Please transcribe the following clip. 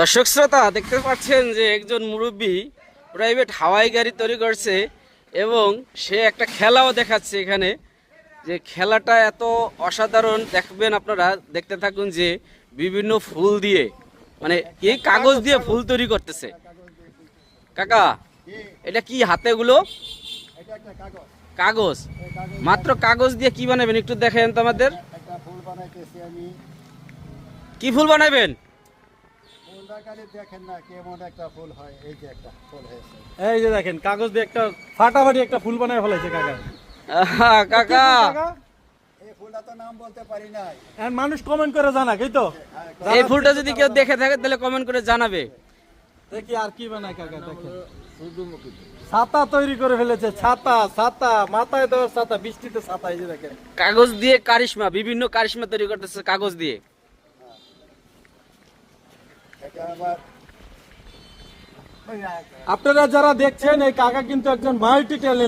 দর্শক শ্রোতা দেখতে পাচ্ছেন যে একজন মুরব্বী প্রাইভেট হাওয়াই গাড়ি তৈরি করছে এবং সে একটা খেলাও দেখাচ্ছে এখানে। যে খেলাটা এত অসাধারণ দেখবেন আপনারা দেখতে থাকুন যে বিভিন্ন ফুল দিয়ে মানে এই কাগজ দিয়ে ফুল তৈরি করতেছে। কাকা এটা কি হাতেগুলো এটা একটা কাগজ। মাত্র কাগজ দিয়ে কি বানাবেন একটু দেখেন তো আমাদের। কি ফুল বানাবেন? ফুলটা দেখেন না কেমন একটা ফুল হয় এই যে একটা ফুল হয়েছে। এই যে দেখেন কাগজ দিয়ে একটা ফাটাফাটি একটা ফুল বানায় ফেলাইছে কাকা। কাকা! এই ফুলটা তো নাম বলতে পারি নাই। আর মানুষ কমেন্ট করে জানাক এই তো? এই ফুলটা যদি কেউ দেখে থাকে তাহলে কমেন্ট করে জানাবে। দেখি আর কি বানায় কাকা দেখেন। ছাতা তৈরি করে ফেলেছে ছাতা ছাতা মাথায় দেওয়ার ছাতা বৃষ্টিতে ছাতা এই যে দেখেন। কাগজ দিয়ে কারিশমা বিভিন্ন কারিশমা তৈরি করতেছে কাগজ দিয়ে। আপনারা যারা দেখছেন এই কাকা কিন্তু একজন মাল্টি ট্যালেন্ট